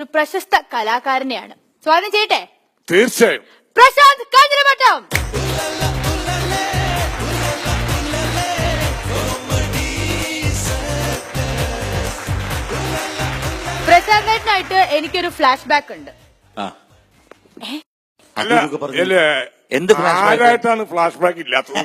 ഒരു പ്രശസ്ത കലാകാരനെയാണ്. സ്വാഗതം ചെയ്യട്ടെ? തീർച്ചയായും. പ്രശാന്ത് കാഞ്ഞിരമട്ടം പ്രശാന്തായിട്ട് എനിക്കൊരു ഫ്ലാഷ് ബാക്ക് ഉണ്ട് എന്ത് ഫ്ലാഷ് ബാക്ക് ഇല്ലാത്തത്?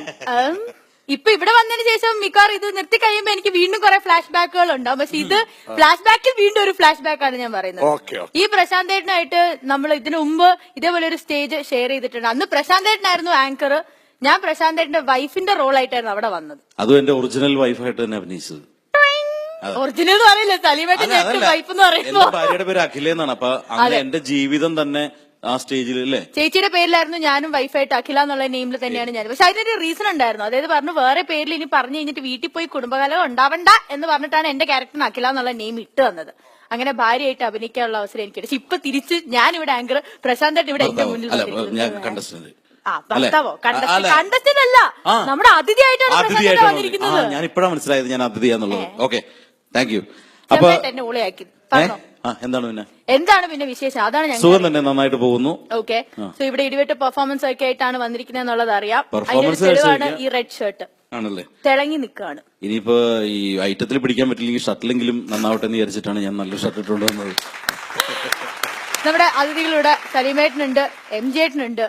ഇപ്പൊ ഇവിടെ വന്നതിന് ശേഷം മിക്കവാറും ഇത് നിർത്തി കഴിയുമ്പോ എനിക്ക് വീണ്ടും കുറെ ഫ്ലാഷ് ബാക്കുകൾ ഉണ്ടാവും. പക്ഷെ ഇത് ഫ്ലാഷ് ബാക്കിൽ വീണ്ടും ഒരു ഫ്ലാഷ് ബാക്ക് ആണ് ഞാൻ പറയുന്നത്. ഈ പ്രശാന്ത് ഈ പ്രശാന്തേട്ടനായിട്ട് നമ്മൾ ഇതിനു മുമ്പ് ഇതേപോലെ ഒരു സ്റ്റേജ് ഷെയർ ചെയ്തിട്ടുണ്ട്. അന്ന് പ്രശാന്ത് പ്രശാന്തേട്ടനായിരുന്നു ആങ്കർ ഞാൻ പ്രശാന്ത് പ്രശാന്തേട്ടന്റെ വൈഫിന്റെ റോൾ ആയിട്ടായിരുന്നു അവിടെ വന്നത്. അതും എന്റെ ഒറിജിനൽ വൈഫായിട്ട് തന്നെ അഭിനയിച്ചത്. ഒറിജിനൽ എന്ന് പറയില്ല. സലീമേട്ടൻ വൈഫ് എന്ന് പറയുന്നത് എന്റെ ഭാര്യയുടെ പേര് അഖിലേന്നാണ്. അപ്പൊ അങ്ങനെ എന്റെ ജീവിതം തന്നെ ആ സ്റ്റേജിൽ അല്ലേ? ചേച്ചിയുടെ പേരിലായിരുന്നു ഞാനും വൈഫായിട്ട് അഖില എന്നുള്ള നെയിമിൽ തന്നെയാണ് ഞാൻ പക്ഷെ അതിനൊരു റീസൺ ഉണ്ടായിരുന്നു. അതായത് പറഞ്ഞു വേറെ പേരിൽ ഇനി പറഞ്ഞു കഴിഞ്ഞിട്ട് വീട്ടിൽ പോയി കുടുംബകലം ഉണ്ടാവണ്ട എന്ന് പറഞ്ഞിട്ടാണ് എന്റെ ക്യാരക്ടർ അഖില എന്നുള്ള നെയിം ഇട്ട് തന്നത്. അങ്ങനെ ഭാര്യയായിട്ട് അഭിനയിക്കാനുള്ള അവസരം എനിക്ക് പക്ഷെ ഇപ്പൊ തിരിച്ച് ഞാൻ ഇവിടെ ആങ്കർ പ്രശാന്തായിട്ട് ഇവിടെ എന്റെ മുന്നിൽ അല്ല വന്നിരിക്കുന്നത്. കണ്ടസ്റ്റന്റ് അല്ല. നമ്മുടെ അതിഥിയായിട്ടാണ് വന്നിരിക്കുന്നത്. ഞാൻ ഇപ്പഴാണ് മനസ്സിലായത് ഞാൻ അതിഥിയാന്നുള്ളത്. ഓക്കെ താങ്ക് യു അപ്പൊ എന്നെ ഊളയാക്കി. പറഞ്ഞോ. എന്താണ് പിന്നെ? എന്താണ് പിന്നെ വിശേഷം? അതാണ് ഞാൻ സുഖം തന്നെ നന്നായിട്ട് പോകുന്നു. ഓക്കെ സോ ഇവിടെ ഇടിവെട്ട് പെർഫോമൻസ് ഒക്കെ ആയിട്ടാണ് വന്നിരിക്കുന്നത് എന്നുള്ളത് അറിയാം. അതിന്റെ ഒരു Performance തെളിവാണ് ഈ റെഡ് ഷർട്ട് ആണല്ലേ? തിളങ്ങി നിൽക്കുകയാണ്. ഇനിയിപ്പോ ഈ ഐറ്റത്തിൽ പിടിക്കാൻ പറ്റില്ലെങ്കിൽ ഷട്ടിലെങ്കിലും നന്നാവട്ടെ എന്ന് വിചാരിച്ചിട്ടാണ് ഞാൻ നല്ലൊരു ഷർട്ട് ഇട്ടുകൊണ്ട് വന്നത്. നമ്മുടെ അതിഥികളുടെ സലിമേട്ടനുണ്ട് എം ജേട്ടനുണ്ട്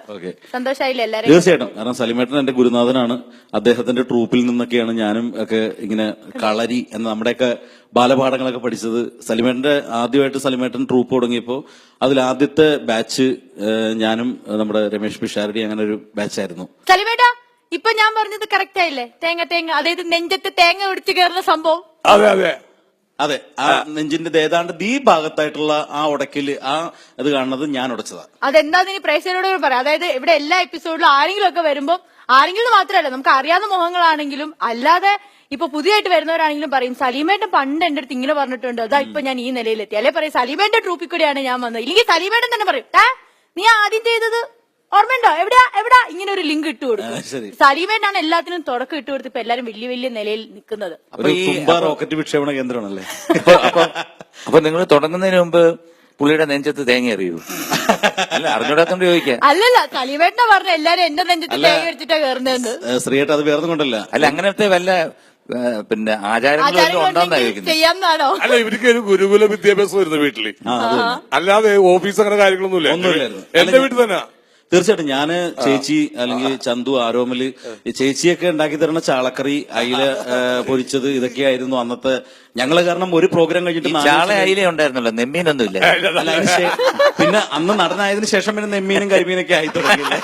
സന്തോഷമായില്ല എല്ലാരും തീർച്ചയായിട്ടും. കാരണം സലിമേട്ടൻ എന്റെ ഗുരുനാഥനാണ്. അദ്ദേഹത്തിന്റെ ട്രൂപ്പിൽ നിന്നൊക്കെയാണ് ഞാനും ഒക്കെ ഇങ്ങനെ കളരി എന്ന നമ്മുടെയൊക്കെ ബാലപാഠങ്ങളൊക്കെ പഠിച്ചത്. സലിമേട്ടന്റെ ആദ്യമായിട്ട് സലിമേട്ടൻ ട്രൂപ്പ് തുടങ്ങിയപ്പോൾ അതിൽ ആദ്യത്തെ ബാച്ച് ഞാനും നമ്മുടെ രമേഷ് പിഷാരടി അങ്ങനെ ഒരു ബാച്ചായിരുന്നു. സലിമേട്ടാ ഇപ്പൊ ഞാൻ പറഞ്ഞത് കറക്റ്റ് ആയില്ലേ? തേങ്ങ തേങ്ങ അതായത് നെഞ്ചത്ത് തേങ്ങ ഒടിച്ചു കയറുന്ന സംഭവം. അതെ അതെ. അതെ ആ നെഞ്ചിന്റെ ഏതാണ്ട് ദീ ഭാഗത്തായിട്ടുള്ള ആ ഉടക്കിൽ ആ ഇത് കാണുന്നത് ഞാൻ ഉടച്ചതാ. അതെന്താന്ന് ഇനി പ്രേക്ഷകരോട് പറയാം? അതായത് ഇവിടെ എല്ലാ എപ്പിസോഡിലും ആരെങ്കിലും ഒക്കെ വരുമ്പോൾ ആരെങ്കിലും മാത്രമല്ല നമുക്ക് അറിയാവുന്ന മുഖങ്ങളാണെങ്കിലും അല്ലാതെ ഇപ്പൊ പുതിയതായിട്ട് വരുന്നവരാണെങ്കിലും പറയും സലീമേട്ടൻ പണ്ട് എന്റെ അടുത്ത് ഇങ്ങനെ പറഞ്ഞിട്ടുണ്ട്. അതാ ഇപ്പൊ ഞാൻ ഈ നിലയിലെത്തി. അല്ലെ പറയും സലീമേന്റെ ട്രൂപ്പിൽ കൂടിയാണ് ഞാൻ വന്നത്. ഇല്ലെങ്കിൽ സലീമേട്ടൻ തന്നെ പറയും ഏ നീ ആദ്യം ചെയ്തത് ഓർമ്മയുണ്ടോ? എവിടെയാ എവിടാ? ഇങ്ങനെ ഒരു ലിങ്ക് ഇട്ട് കൊടുക്കും. സലീമേട്ടാണ് എല്ലാത്തിനും തുടക്കം ഇട്ട് കൊടുത്ത് ഇപ്പൊ എല്ലാരും വലിയ വലിയ നിലയിൽ നിൽക്കുന്നത്. റോക്കറ്റ് വിക്ഷേപണ കേന്ദ്രമാണല്ലേ? അപ്പൊ നിങ്ങൾ തുടങ്ങുന്നതിന് മുമ്പ് പുള്ളിയുടെ നെഞ്ചത്ത് തേങ്ങ അറിയൂ അല്ല അറിഞ്ഞൂടാത്തോണ്ട് ചോദിക്കാം. അല്ലല്ല കളിവേട്ട പറഞ്ഞ എല്ലാരും എന്റെ നെഞ്ചത്ത് തേങ്ങ വെച്ചിട്ടാ കയറുന്നതെന്ന് ശ്രീയേട്ട അത് വേറെ കൊണ്ടല്ല അല്ല അങ്ങനത്തെ വല്ല ഏ, പിന്നെ ആചാരങ്ങളൊന്നും വല്ലതും ഉണ്ടോന്നാ ആചാരം ചോദിക്കുന്നത്. ചെയ്യാന്നാണോ അല്ല ഇവർക്ക് ഒരു ഗുരുകുല വിദ്യാഭ്യാസം വരുന്ന വീട്ടിൽ. ആ അത് തന്നെ. അല്ലാതെ ഓഫീസ് അങ്ങനെ കാര്യങ്ങളൊന്നുമില്ല. ഒന്നുമില്ലായിരുന്നു. എന്റെ വീട്ടിൽ തന്നെ. തീർച്ചയായിട്ടും ഞാൻ ചേച്ചി അല്ലെങ്കിൽ ചന്തു ആരോമൽ ചേച്ചിയൊക്കെ ഉണ്ടാക്കി തരുന്ന ചാളക്കറി അയില പൊരിച്ചത് ഇതൊക്കെയായിരുന്നു അന്നത്തെ ഞങ്ങൾ കാരണം ഒരു പ്രോഗ്രാം കഴിഞ്ഞിട്ട് നാല് ചാള അയില ഉണ്ടായിരുന്നല്ലോ നെമ്മീനൊന്നും ഇല്ല. പിന്നെ അന്ന് നടനായതിനു ശേഷം പിന്നെ നെമ്മീനും കരിമീനൊക്കെ ആയി തുടങ്ങിയില്ലേ?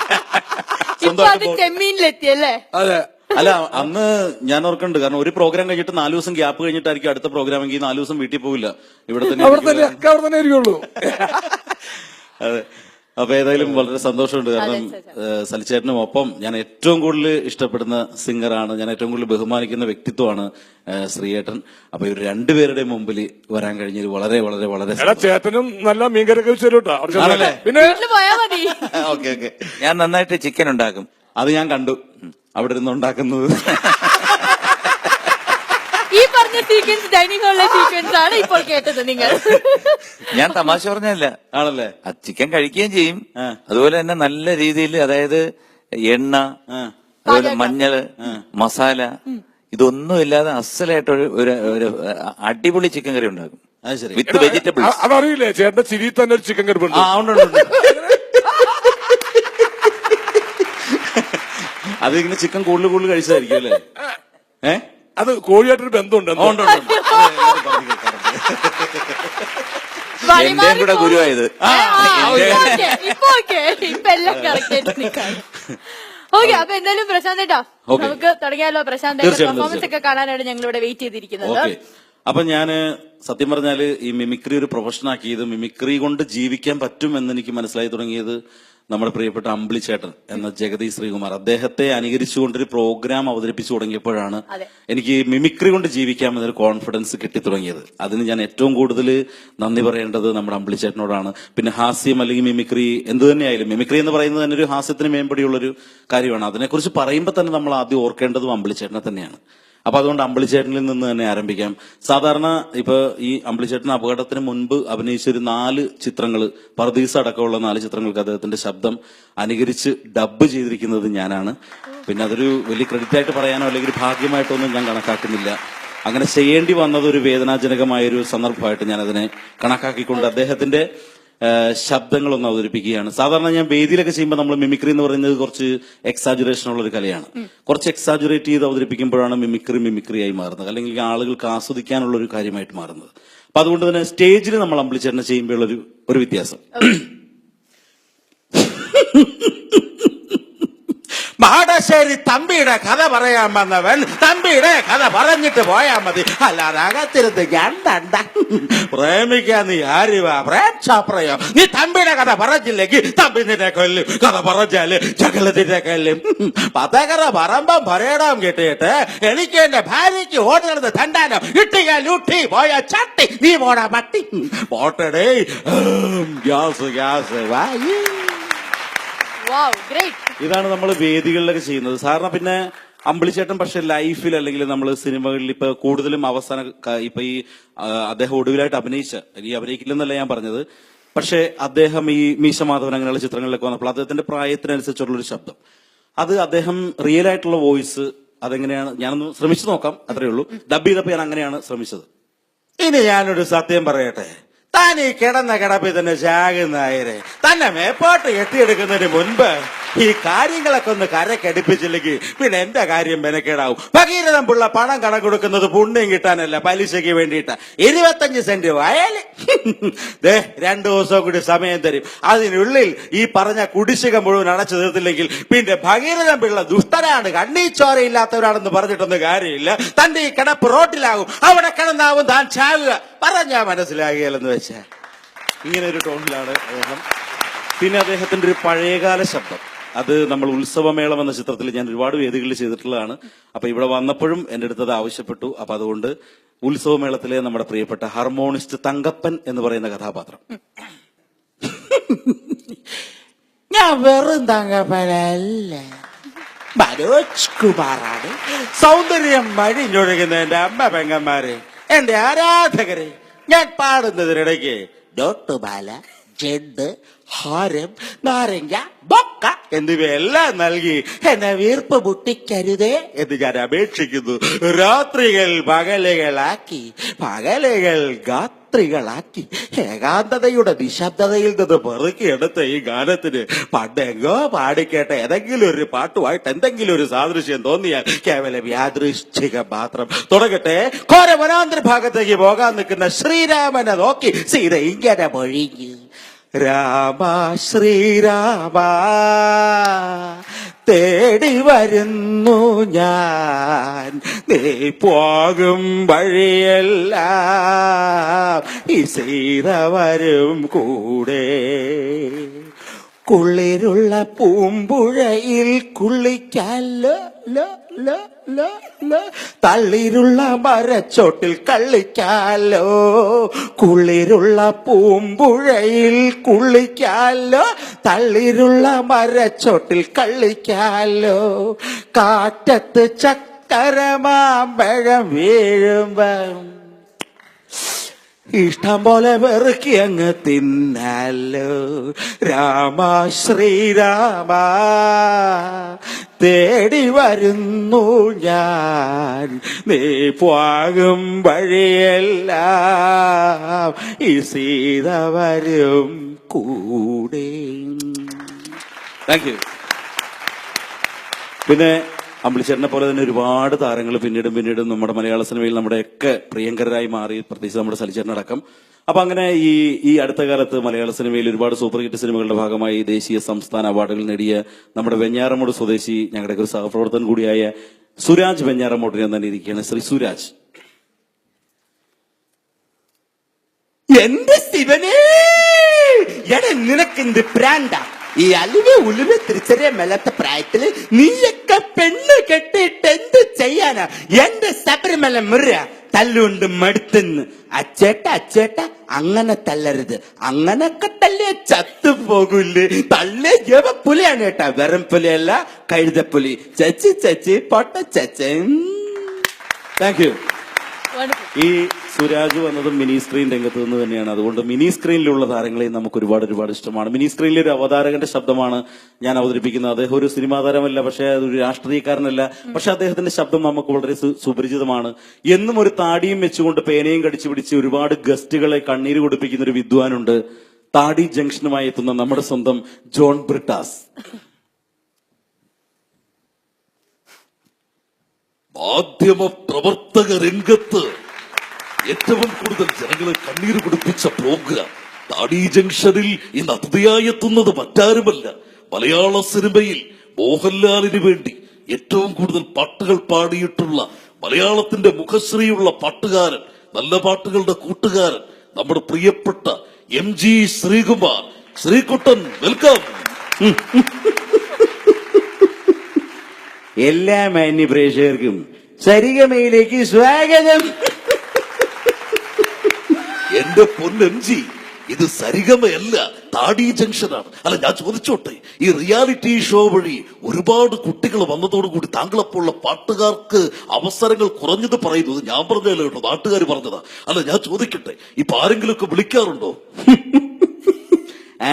അത് ചെമ്മീനിലെത്തിയല്ലേ അതെ. അല്ല അന്ന് ഞാൻ ഓർക്കുന്നുണ്ട് കാരണം ഒരു പ്രോഗ്രാം കഴിഞ്ഞിട്ട് നാല് ദിവസം ഗ്യാപ്പ് കഴിഞ്ഞിട്ടായിരിക്കും അടുത്ത പ്രോഗ്രാം എങ്കിൽ നാല് ദിവസം വീട്ടിൽ പോവില്ല. ഇവിടെ തന്നെ അവിടെ തന്നെ ആയിരിക്കുള്ളൂ അതെ. അപ്പൊ ഏതായാലും വളരെ സന്തോഷമുണ്ട്. കാരണം സലിച്ചേട്ടനും ഒപ്പം ഞാൻ ഏറ്റവും കൂടുതൽ ഇഷ്ടപ്പെടുന്ന സിംഗറാണ് ഞാൻ ഏറ്റവും കൂടുതൽ ബഹുമാനിക്കുന്ന വ്യക്തിത്വമാണ് ശ്രീയേട്ടൻ. അപ്പൊ ഇവർ രണ്ടുപേരുടെ മുമ്പിൽ വരാൻ കഴിഞ്ഞത് വളരെ വളരെ വളരെ ചേട്ടനും നല്ല മീൻകരൊക്കെ പിന്നെ? Okay okay. ഞാൻ നന്നായിട്ട് ചിക്കൻ ഉണ്ടാക്കും. അത് ഞാൻ കണ്ടു. അവിടെ ഇരുന്ന് ഉണ്ടാക്കുന്നത്. പറഞ്ഞ സീക്വൻസ് ഡൈനിങ് ഹാളിലെ സീക്വൻസ് ആണ് ഇപ്പോൾ കേട്ടത് നിങ്ങൾ. ഞാൻ തമാശ പറഞ്ഞല്ല ആണല്ലേ? ചിക്കൻ കഴിക്കുകയും ചെയ്യും. അതുപോലെ തന്നെ നല്ല രീതിയിൽ അതായത് എണ്ണ. അതുപോലെ മഞ്ഞൾ മസാല ഇതൊന്നും ഇല്ലാതെ അസലായിട്ട് ഒരു ഒരു അടിപൊളി ചിക്കൻ കറി ഉണ്ടാക്കും. അത് ശരി. വിത്ത് വെജിറ്റബിൾ അതറിയില്ലേ? ചേട്ടന്റെ ചിരി തന്നെ ഒരു ചിക്കൻ കറി ആ ഉണ്ട് ഉണ്ട്, ഉണ്ട്. അത് ഇങ്ങനെ ചിക്കൻ കൂടുതൽ കൂടുതൽ കഴിച്ചതായിരിക്കും അല്ലേ? ഏ? അത് കോഴിയായിട്ടൊരു ബന്ധമുണ്ട് ഉണ്ട് ഉണ്ട്, ഉണ്ട്. അത് എല്ലാവരും പറഞ്ഞു കേൾക്കാറുണ്ട്. എന്റെയും കൂടെ ഗുരുവായത് ആ, ഇപ്പൊ ഓക്കേ. ഇപ്പൊ okay. ഇപ്പൊ എല്ലാം കറക്റ്റ് ആയിട്ട് നിൽക്കാൻ ഓക്കെ അപ്പൊ എന്തായാലും പ്രശാന്ത് ഏട്ടാ. നമുക്ക് തുടങ്ങിയാലോ പ്രശാന്ത് പെർഫോമൻസ് ഒക്കെ കാണാനാണ് ഞങ്ങൾ ഇവിടെ വെയിറ്റ് ചെയ്തിരിക്കുന്നത് ഓക്കെ അപ്പൊ ഞാൻ സത്യം പറഞ്ഞാൽ ഈ മിമിക്രി ഒരു പ്രൊഫഷൻ ആക്കിയത് മിമിക്രി കൊണ്ട് ജീവിക്കാൻ പറ്റും എന്ന് എനിക്ക് മനസ്സിലായി തുടങ്ങിയത് നമ്മുടെ പ്രിയപ്പെട്ട അമ്പിളി ചേട്ടൻ എന്ന ജഗതി ശ്രീകുമാർ. അദ്ദേഹത്തെ അനുകരിച്ചുകൊണ്ടൊരു പ്രോഗ്രാം അവതരിപ്പിച്ചു തുടങ്ങിയപ്പോഴാണ് എനിക്ക് മിമിക്രി കൊണ്ട് ജീവിക്കാം എന്നൊരു കോൺഫിഡൻസ് കിട്ടി തുടങ്ങിയത് അതിന് ഞാൻ ഏറ്റവും കൂടുതൽ നന്ദി പറയേണ്ടത് നമ്മുടെ അമ്പിളി ചേട്ടനോടാണ് പിന്നെ ഹാസ്യം അല്ലെങ്കിൽ മിമിക്രി എന്ത് തന്നെയായാലും മിമിക്രി എന്ന് പറയുന്നത് തന്നെ ഒരു ഹാസ്യത്തിന് മേമ്പടിയുള്ളൊരു കാര്യമാണ്. അതിനെക്കുറിച്ച് പറയുമ്പോൾ തന്നെ നമ്മൾ ആദ്യം ഓർക്കേണ്ടതും അമ്പിളി ചേട്ടനെ തന്നെയാണ്. അപ്പൊ അതുകൊണ്ട് അമ്പിളിച്ചേട്ടനിൽ നിന്ന് തന്നെ ആരംഭിക്കാം. സാധാരണ ഇപ്പൊ ഈ അമ്പിളിച്ചേട്ടൻ അപകടത്തിന് മുൻപ് അഭിനയിച്ച ഒരു നാല് ചിത്രങ്ങൾ പർദീസ അടക്കമുള്ള നാല് ചിത്രങ്ങൾക്ക് അദ്ദേഹത്തിന്റെ ശബ്ദം അനുകരിച്ച് ഡബ്ബ് ചെയ്തിരിക്കുന്നത് ഞാനാണ്. പിന്നെ അതൊരു വലിയ ക്രെഡിറ്റ് ആയിട്ട് പറയാനോ അല്ലെങ്കിൽ ഭാഗ്യമായിട്ടൊന്നും ഞാൻ കണക്കാക്കുന്നില്ല. അങ്ങനെ ചെയ്യേണ്ടി വന്നത് ഒരു വേദനാജനകമായ ഒരു സന്ദർഭമായിട്ട് ഞാൻ അതിനെ കണക്കാക്കിക്കൊണ്ട് അദ്ദേഹത്തിന്റെ ശബ്ദങ്ങളൊന്ന് അവതരിപ്പിക്കുകയാണ്. സാധാരണ ഞാൻ വേദിയിലൊക്കെ ചെയ്യുമ്പോൾ നമ്മൾ മിമിക്രി എന്ന് പറയുന്നത് കുറച്ച് എക്സാജുറേഷൻ ഉള്ള ഒരു കലയാണ് കുറച്ച് എക്സാജുറേറ്റ് ചെയ്ത് അവതരിപ്പിക്കുമ്പോഴാണ് മിമിക്രി മിമിക്രി ആയി മാറുന്നത്. അല്ലെങ്കിൽ ആളുകൾക്ക് ആസ്വദിക്കാനുള്ള ഒരു കാര്യമായിട്ട് മാറുന്നത്. അപ്പൊ അതുകൊണ്ട് തന്നെ സ്റ്റേജിൽ നമ്മൾ അമ്പിളിച്ചേട്ടനെ ചെയ്യുമ്പോഴുള്ള ഒരു ഒരു വ്യത്യാസം മാടശ്ശേരി തമ്പിയുടെ കഥ പറയാൻ വന്നവൻ തമ്പിയുടെ കഥ പറഞ്ഞിട്ട് പോയാ മതി. അല്ലാതെ അകത്തിരുന്ന് ഞാൻ തണ്ട. പ്രേമിക്കാൻ നീ ആരുവാ? പ്രേക്ഷാപ്രയോ നീ തമ്പിയുടെ കഥ പറഞ്ഞില്ലെങ്കിൽ തമ്പി നിന്നെ കൊല്ലും. കഥ പറഞ്ഞാൽ ചകലത്തിന്റെ കൊല്ലും. പതകര പറമ്പം പറയണം കിട്ടിയിട്ട് എനിക്ക് എന്റെ ഭാര്യയ്ക്ക് ഓടുന്നത് തണ്ടാനോ ഇട്ടിക ലൂട്ടി പോയ ചട്ടി. നീ പോടാ പട്ടി. പോട്ടടേ. Gas gas. വായി. ഇതാണ് നമ്മൾ വേദികളിലൊക്കെ ചെയ്യുന്നത്. സാറിന് പിന്നെ അമ്പിളിച്ചേട്ടൻ പക്ഷെ ലൈഫിൽ അല്ലെങ്കിൽ നമ്മൾ സിനിമകളിൽ ഇപ്പൊ കൂടുതലും അവസാന ഇപ്പൊ ഈ അദ്ദേഹം ഒടുവിലായിട്ട് അഭിനയിച്ച ഈ അഭിനയിക്കില്ലെന്നല്ല ഞാൻ പറഞ്ഞത്. പക്ഷെ അദ്ദേഹം ഈ മീശ മാധവൻ അങ്ങനെയുള്ള ചിത്രങ്ങളിലൊക്കെ വന്നപ്പോൾ അദ്ദേഹത്തിന്റെ പ്രായത്തിനനുസരിച്ചുള്ള ഒരു ശബ്ദം. അത് അദ്ദേഹം റിയൽ ആയിട്ടുള്ള വോയിസ് അതെങ്ങനെയാണ്? ഞാനൊന്ന് ശ്രമിച്ചു നോക്കാം അത്രേ ഉള്ളൂ. ഡബ് ചെയ്തപ്പോൾ ഞാൻ അങ്ങനെയാണ് ശ്രമിച്ചത്. ഇനി ഞാനൊരു സത്യം പറയട്ടെ. താൻ ഈ കിടന്ന കിടപ്പിൽ തന്നെ ചാകുന്നായരെ തന്നെ മേപ്പാട്ട് കെട്ടിയെടുക്കുന്നതിന് മുൻപ് ഈ കാര്യങ്ങളൊക്കെ ഒന്ന് കരക്കടുപ്പിച്ചില്ലെങ്കിൽ പിന്നെ എന്റെ കാര്യം മെനക്കേടാവും. ഭഗീരഥം പിള്ള പണം കടം കൊടുക്കുന്നത് പുണ്യം കിട്ടാനല്ല പലിശയ്ക്ക് വേണ്ടിയിട്ട്. ഇരുപത്തഞ്ച് സെന്റ് വയൽ. ദേ രണ്ടു ദിവസം കൂടി സമയം തരും. അതിനുള്ളിൽ ഈ പറഞ്ഞ കുടിശ്ശിക മുഴുവൻ അടച്ചു തീർത്തില്ലെങ്കിൽ പിന്നെ ഭഗീരഥം പിള്ള ദുഷ്ടനാണ് കണ്ണീച്ചോരയില്ലാത്തവരാണെന്ന് പറഞ്ഞിട്ടൊന്നും കാര്യമില്ല. തന്റെ ഈ കിടപ്പ് റോട്ടിലാകും. അവിടെ കിടന്നാവും താൻ ചാവുക. പറഞ്ഞാ മനസ്സിലാകിയാലെന്ന് വെച്ചാ. ഇങ്ങനെ ഒരു ടോണിലാണ് അദ്ദേഹം. പിന്നെ അദ്ദേഹത്തിന്റെ ഒരു പഴയകാല ശബ്ദം. അത് നമ്മൾ ഉത്സവമേളം എന്ന ചിത്രത്തിൽ ഞാൻ ഒരുപാട് വേദികളിൽ ചെയ്തിട്ടുള്ളതാണ്. അപ്പൊ ഇവിടെ വന്നപ്പോഴും എന്റെ അടുത്ത് അത് ആവശ്യപ്പെട്ടു. അപ്പൊ അതുകൊണ്ട് ഉത്സവമേളത്തിലെ നമ്മുടെ പ്രിയപ്പെട്ട ഹാർമോണിസ്റ്റ് തങ്കപ്പൻ എന്ന് പറയുന്ന കഥാപാത്രം. ഞാൻ വെറും തങ്കപ്പനല്ല. മനോജ് കുമാറാണ്. സൗന്ദര്യം വഴിഞ്ഞൊഴുകുന്ന എന്റെ അമ്മ പെങ്ങന്മാരെ. എന്റെ ആരാധകരെ ഞാൻ പാടുന്നതിനിടയ്ക്ക് ഡോട്ടുബാല ജെഡ് ഹാരം നാരങ്ങ ബൊക്ക എന്നിവയെല്ലാം നൽകി എന്നെ വീർപ്പ് മുട്ടിക്കരുതേ എന്ന് ഞാൻ അപേക്ഷിക്കുന്നു. രാത്രികൾ പകലുകളാക്കി പകലുകൾ ഗാത്രികളാക്കി ഏകാന്തതയുടെ നിശബ്ദതയിൽ നിന്ന് പെറുക്കിയെടുത്ത ഈ ഗാനത്തിന് പണ്ടെങ്കോ പാടിക്കേട്ട ഏതെങ്കിലും ഒരു പാട്ടുമായിട്ട് എന്തെങ്കിലും ഒരു സാദൃശ്യം തോന്നിയാൽ കേവലം യാദൃശ്ചികം മാത്രം. തുടങ്ങട്ടെ. ഘോര വനാന്തര ഭാഗത്തേക്ക് പോകാൻ നിൽക്കുന്ന ശ്രീരാമനെ നോക്കി സീത ഇങ്ങനെ മൊഴിഞ്ഞു. രാമ ശ്രീരാമ തേടി വരുന്നു ഞാൻ. നീ പോകും വഴിയെല്ലാം. ഈ സീത വരും കൂടെ. കുളിരുള്ള പൂമ്പുഴയിൽ കുളിക്കാലോ ലോ ലോ ലോ ലോ. തളിരുള്ള മരച്ചോട്ടിൽ കള്ളിക്കാലോ. കുളിരുള്ള പൂമ്പുഴയിൽ കുളിക്കാലോ. തളിരുള്ള മരച്ചോട്ടിൽ കള്ളിക്കാലോ. കാറ്റത്ത് ചക്കരമാമ്പഴം വീഴുമ്പം ഇഷ്ടം പോലെ വെറുക്കി അങ്ങ് തിന്നാലോ. രാമ ശ്രീരാമ തേടി വരുന്നു ഞാൻ. നീ പോകും വഴിയെല്ലാം. ഈ സീത വരും കൂടെ. താങ്ക് യു പിന്നെ അമ്പിളിച്ചേട്ടനെ പോലെ തന്നെ ഒരുപാട് താരങ്ങൾ പിന്നീടും പിന്നീടും നമ്മുടെ മലയാള സിനിമയിൽ നമ്മുടെയൊക്കെ പ്രിയങ്കരായി മാറി പ്രത്യേകിച്ച് നമ്മുടെ സലിച്ചേട്ടനടക്കം. അപ്പൊ അങ്ങനെ ഈ ഈ അടുത്ത കാലത്ത് മലയാള സിനിമയിൽ ഒരുപാട് സൂപ്പർ ഹിറ്റ് സിനിമകളുടെ ഭാഗമായി ദേശീയ സംസ്ഥാന അവാർഡുകൾ നേടിയ നമ്മുടെ വെഞ്ഞാറമൂട് സ്വദേശി ഞങ്ങളുടെ ഒരു സഹപ്രവർത്തകൻ കൂടിയായ സുരാജ് വെഞ്ഞാറമൂട്ടിനെ തന്നെ ഇരിക്കുകയാണ്. ശ്രീ സുരാജ്. എന്റെ ശിവനേ! നിനക്ക് എന്ത് പ്രാന്ത? ഈ അലുവ ഉലുവ തിരിച്ചറിയാൻ മേലാത്ത പ്രായത്തിൽ നീയൊക്കെ പെണ്ണ് കെട്ടിയിട്ട് എന്ത് ചെയ്യാനാ? എന്റെ ശബരിമല മുറ തല്ലുകൊണ്ട് മടുത്തെന്ന്. അച്ചേട്ട അച്ചേട്ട അങ്ങനെ തല്ലരുത്. അങ്ങനൊക്കെ തല്ലിയ ചത്തുപോകൂല്ലേ തല്ലേ ജവ പുലിയാണ് കേട്ടാ. വെറും പുലിയല്ല കഴുതപ്പുലി ചച്ചി ചച്ചി പൊട്ട ചച്ച. Thank you. ഈ സുരാജ് വന്നതും മിനി സ്ക്രീൻ രംഗത്ത് നിന്ന് തന്നെയാണ്. അതുകൊണ്ട് മിനി സ്ക്രീനിലുള്ള താരങ്ങളെയും നമുക്ക് ഒരുപാട് ഒരുപാട് ഇഷ്ടമാണ്. മിനി സ്ക്രീനിലെ ഒരു അവതാരകന്റെ ശബ്ദമാണ് ഞാൻ അവതരിപ്പിക്കുന്നത്. അദ്ദേഹം ഒരു സിനിമാ താരമല്ല പക്ഷേ അതൊരു രാഷ്ട്രീയക്കാരനല്ല. പക്ഷെ അദ്ദേഹത്തിന്റെ ശബ്ദം നമുക്ക് വളരെ സുപരിചിതമാണ്. എന്നും ഒരു താടിയും വെച്ചുകൊണ്ട് പേനയും കടിച്ചു പിടിച്ച് ഒരുപാട് ഗസ്റ്റുകളെ കണ്ണീര് കൊടുപ്പിക്കുന്ന ഒരു വിദ്വാനുണ്ട്. താടി ജംഗ്ഷനുമായി എത്തുന്ന നമ്മുടെ സ്വന്തം ജോൺ ബ്രിട്ടാസ്. മാധ്യമ പ്രവർത്തക രംഗത്ത് ഏറ്റവും കൂടുതൽ ജനങ്ങളെ കണ്ണീർ പിടിപ്പിച്ച പ്രോഗ്രാം താടി ജംഗ്ഷനിൽ ഇന്ന് അതിഥിയായി എത്തുന്നത് മറ്റാരുമല്ല. മലയാള സിനിമയിൽ മോഹൻലാലിന് വേണ്ടി ഏറ്റവും കൂടുതൽ പാട്ടുകൾ പാടിയിട്ടുള്ള മലയാളത്തിന്റെ മുഖശ്രീയുള്ള പാട്ടുകാരൻ നല്ല പാട്ടുകളുടെ കൂട്ടുകാരൻ നമ്മുടെ പ്രിയപ്പെട്ട M G Sreekumar. Sreekuttan welcome. എല്ലാ മാന്യ പ്രേക്ഷകർക്കും സരിഗമയിലേക്ക് സ്വാഗതം. എന്റെ പൊന്നെഞ്ചി ഇത് സരിഗമയല്ല താടി ജംഗ്ഷനാണ്. അല്ല ഞാൻ ചോദിച്ചോട്ടെ ഈ റിയാലിറ്റി ഷോ വഴി ഒരുപാട് കുട്ടികൾ വന്നതോടുകൂടി താങ്കളെപ്പോലുള്ള പാട്ടുകാർക്ക് അവസരങ്ങൾ കുറഞ്ഞത് പറയുന്നത് ഞാൻ പറഞ്ഞല്ലോ കേട്ടോ നാട്ടുകാർ പറഞ്ഞതാ. അല്ല ഞാൻ ചോദിക്കട്ടെ ഇപ്പൊ ആരെങ്കിലും വിളിക്കാറുണ്ടോ?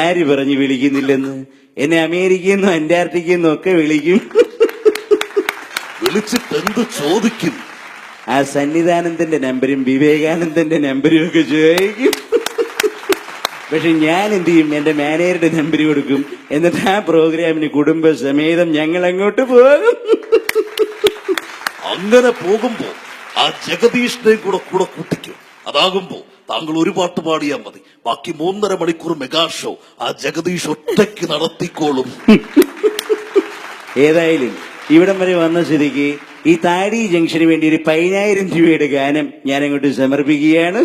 ആര് പറഞ്ഞു വിളിക്കുന്നില്ലെന്ന്? എന്നെ അമേരിക്കയിൽ നിന്നും അന്റാർട്ടിക്കയിൽ നിന്നും ഒക്കെ വിളിക്കും. വിളിച്ചിട്ട് എന്ത് ചോദിക്കും? ആ സന്നിധാനന്ദന്റെ നമ്പരും വിവേകാനന്ദന്റെ നമ്പരും ഒക്കെ ചോദിക്കും. പക്ഷെ ഞാൻ എന്ത് ചെയ്യും? എന്റെ മാനേജറുടെ നമ്പർ കൊടുക്കും. എന്നിട്ട് ആ പ്രോഗ്രാമിന് കുടുംബസമേതം ഞങ്ങൾ അങ്ങോട്ട് പോകും. അങ്ങനെ പോകുമ്പോ ആ ജഗദീഷിനെ കൂടെ കൂടെ കൂട്ടിക്കും. അതാകുമ്പോ താങ്കൾ ഒരു പാട്ട് പാടിയാൽ മതി. ബാക്കി മൂന്നര മണിക്കൂർ മെഗാ ഷോ ആ ജഗദീഷ് ഒറ്റയ്ക്ക് നടത്തിക്കോളും. ഏതായാലും ഇവിടം വരെ വന്ന സ്ഥിതിക്ക് ഈ താടി ജംഗ്ഷന് വേണ്ടി ഒരു പതിനായിരം രൂപയുടെ ഗാനം ഞാൻ അങ്ങോട്ട് സമർപ്പിക്കുകയാണ്.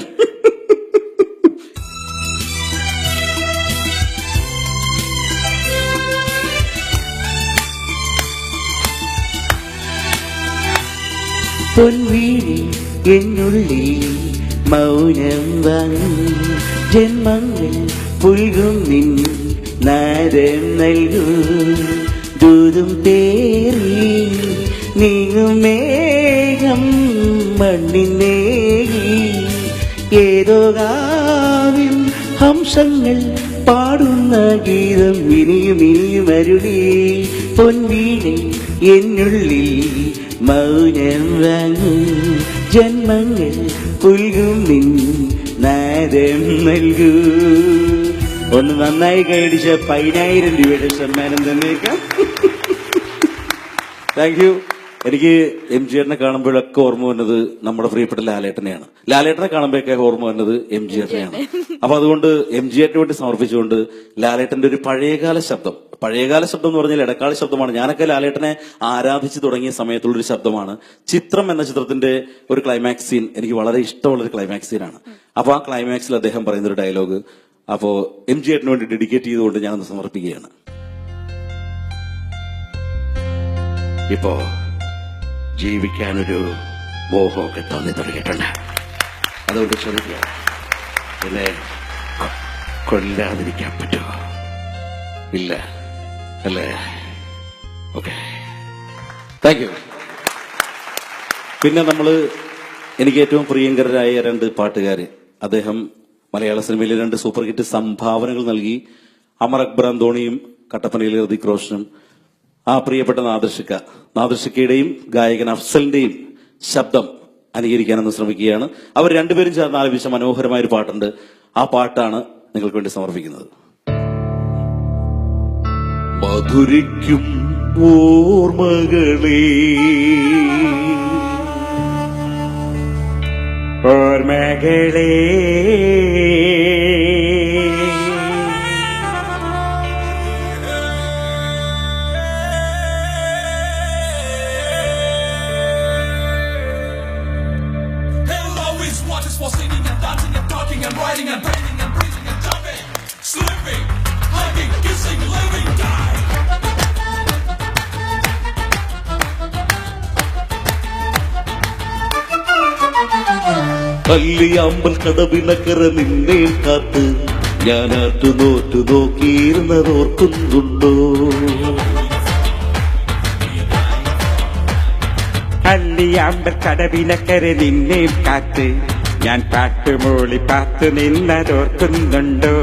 പൊൻവീഴി എന്നുള്ളിൽ മൗനം വന്നു. ജന്മങ്ങൾ പുൽകും നിൻ നാരം നൽകൂ. ദൂതും തേറി നീങ്ങും മേഘം മണ്ണിനേകി ഏതോ കാവിൽ ഹംസങ്ങൾ പാടുന്ന ഗീതം ഇനിയും ഇനിയും അരുളി. പൊൻവീണെ എന്നുള്ളിൽ മൗനം വാങ്ങി. ജന്മങ്ങൾ പുൽകും നിൻ നാദം നൽകൂ. ഒന്ന് നന്നായി കൈയടിച്ച പതിനായിരം രൂപയുടെ സമ്മാനം തന്നേക്കാം. താങ്ക് യു എനിക്ക് എം ജി ഏട്ടനെ കാണുമ്പോഴൊക്കെ ഓർമ്മ വന്നത് നമ്മുടെ പ്രിയപ്പെട്ട ലാലേട്ടനെയാണ്. ലാലേട്ടനെ കാണുമ്പോഴൊക്കെ ഓർമ്മ വന്നത് എം ജി ഏട്ടനെയാണ് അപ്പൊ അതുകൊണ്ട് എം ജി ഏട്ടന് വേണ്ടി സമർപ്പിച്ചുകൊണ്ട് ലാലേട്ടന്റെ ഒരു പഴയകാല ശബ്ദം പഴയകാല ശബ്ദം എന്ന് പറഞ്ഞാൽ ഇടക്കാല ശബ്ദമാണ്. ഞാനൊക്കെ ലാലേട്ടനെ ആരാധിച്ചു തുടങ്ങിയ സമയത്തുള്ള ഒരു ശബ്ദമാണ്. ചിത്രം എന്ന ചിത്രത്തിന്റെ ഒരു ക്ലൈമാക്സ് സീൻ എനിക്ക് വളരെ ഇഷ്ടമുള്ള ഒരു ക്ലൈമാക്സ് സീനാണ് അപ്പൊ ആ ക്ലൈമാക്സിൽ അദ്ദേഹം പറയുന്ന ഒരു ഡയലോഗ് അപ്പോ എം ജി എട്ടിന് വേണ്ടി ഡെഡിക്കേറ്റ് ചെയ്തുകൊണ്ട് ഞാനൊന്ന് സമർപ്പിക്കുകയാണ്. ഇപ്പോ ജീവിക്കാനൊരു മോഹമൊക്കെ തോന്നി തുടങ്ങിയിട്ടുണ്ട് അതുകൊണ്ട് ശ്രമിക്കുക എന്നെ കൊ- കൊല്ലാതിരിക്കാൻ പറ്റുമോ? ഇല്ല. അല്ലേ? ഓക്കെ. താങ്ക് യു പിന്നെ നമ്മൾ എനിക്ക് ഏറ്റവും പ്രിയങ്കരരായ രണ്ട് പാട്ടുകാർ അദ്ദേഹം മലയാള സിനിമയിലെ രണ്ട് സൂപ്പർ ഹിറ്റ് സംഭാവനകൾ നൽകി. അമർ അക്ബർ അന്തോണിയും കട്ടപ്പനയിലെ ഋതിക് റോഷനും ആ പ്രിയപ്പെട്ട നാദർശിക്ക. നാദർശിക്കയുടെയും ഗായകൻ അഫ്സലിന്റെയും ശബ്ദം അനുകരിക്കാനെന്ന് ശ്രമിക്കുകയാണ്. അവർ രണ്ടുപേരും ചേർന്ന് ആലപിച്ച മനോഹരമായ ഒരു പാട്ടുണ്ട്. ആ പാട്ടാണ് നിങ്ങൾക്ക് വേണ്ടി സമർപ്പിക്കുന്നത്. മധുരിക്കും ഓർമ്മകളേ ഓർമ്മകളേ. കല്ലിയാമ്പൽ കടവിലക്കര നിന്നെ കാത്ത്. ഞാൻ ആറ്റു നോറ്റു നോക്കിയിരുന്നതോർക്കുന്നുണ്ടോ അല്ലിയാമ്പൽ കടവിലക്കര നിന്നെ കാത്ത്. ഞാൻ പാട്ടുമൂളി പാത്തു നിന്നതോർക്കുന്നുണ്ടോ